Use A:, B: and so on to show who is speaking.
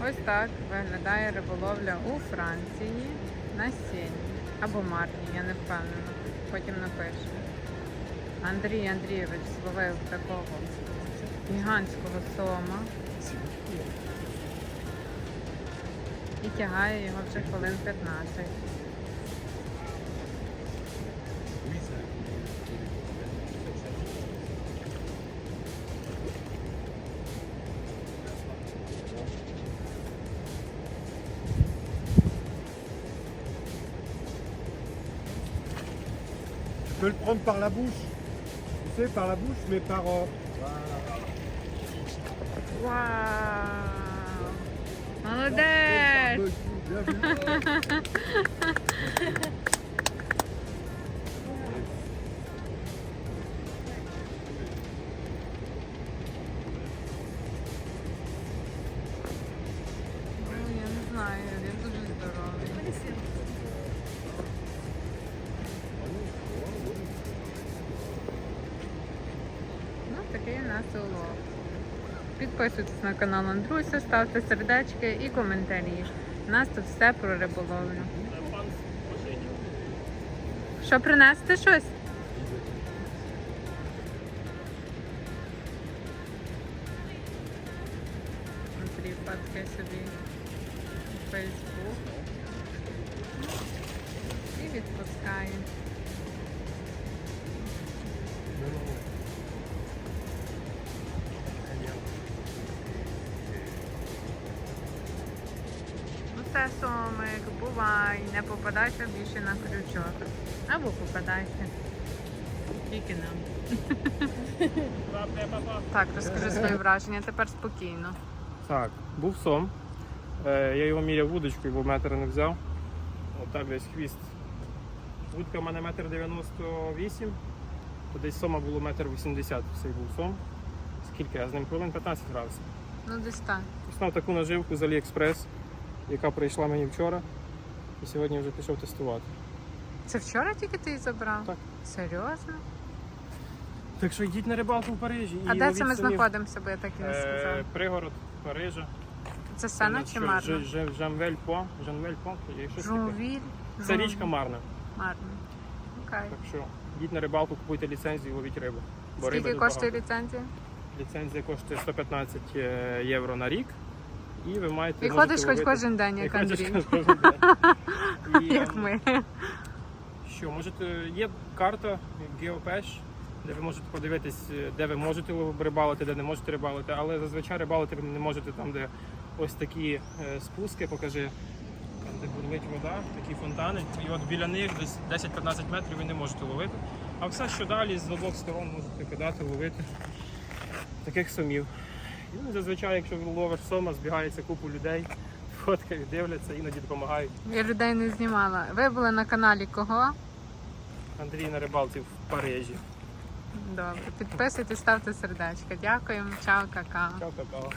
A: Ось так виглядає риболовля у Франції на сіні. Або Марні, я не впевнена. Потім напишу. Андрій Андрійович зловив такого гігантського сома і тягає його вже хвилин 15.
B: Je peux le prendre par la bouche. Tu sais, par la bouche, mais par. Euh...
A: Voilà. Waouh Un odeur Такий у нас улов. Підписуйтесь на канал Андруся, ставте сердечки і коментарі. У нас тут все про риболовлю. Що принести щось? Андрій собі Фейсбук і відпускає. Це сомик, бувай, не попадайся більше на крючок. Або попадайся. Тільки нам. Так, розкажи свої враження, тепер спокійно.
C: Так, був сом. Е, Я його міряв вудочкою, бо метр не взяв. Отак десь хвіст. Вудка в мене метр 98, то десь сома було метр 80, цей був сом. Скільки я з ним хвилин 15 грався.
A: Ну десь так.
C: Знав таку наживку з Aliexpress, яка прийшла мені вчора. І сьогодні вже пішов тестувати.
A: Це вчора тільки ти її забрав?
C: Так.
A: Серйозно?
C: Так що йдіть на рибалку в Парижі.
A: А
C: і
A: де
C: ловіть
A: це ми
C: самі.
A: знаходимося, бо я так і не
C: Е. Пригород Парижа.
A: Це Сена чи Марна?
C: Жанвель По. Жанвель По. Таке.
A: Жунвіль?
C: Це річка Марна.
A: Марна. Окей.
C: Так що йдіть на рибалку, купуйте ліцензію, ловіть рибу. Бо риби
A: Скільки
C: тут
A: коштує
C: багато.
A: ліцензія?
C: Ліцензія коштує 115 е, євро на рік. І ви маєте.
A: І
C: можете
A: ходиш хоч кожен день, як Андрій.
C: кожен день. І,
A: Як ми.
C: Що, можете, є карта GeoPash, де ви можете подивитись, де ви можете рибалити, де не можете рибалити, але зазвичай рибалити ви не можете там, де ось такі е, спуски, покажи, там, де бурлить вода, такі фонтани. І от біля них десь 10-15 метрів ви не можете ловити. А все, що далі, з обох сторон можете кидати, ловити таких сомів. І ну, зазвичай, якщо ловиш сома, збігається купу людей, фоткають, дивляться, іноді допомагають.
A: Я людей не знімала. Ви були на каналі кого?
C: Андрій на рибалці в Парижі.
A: Добре. Підписуйтесь, ставте сердечко. Дякуємо. Чао, какао.
C: Чао, какао.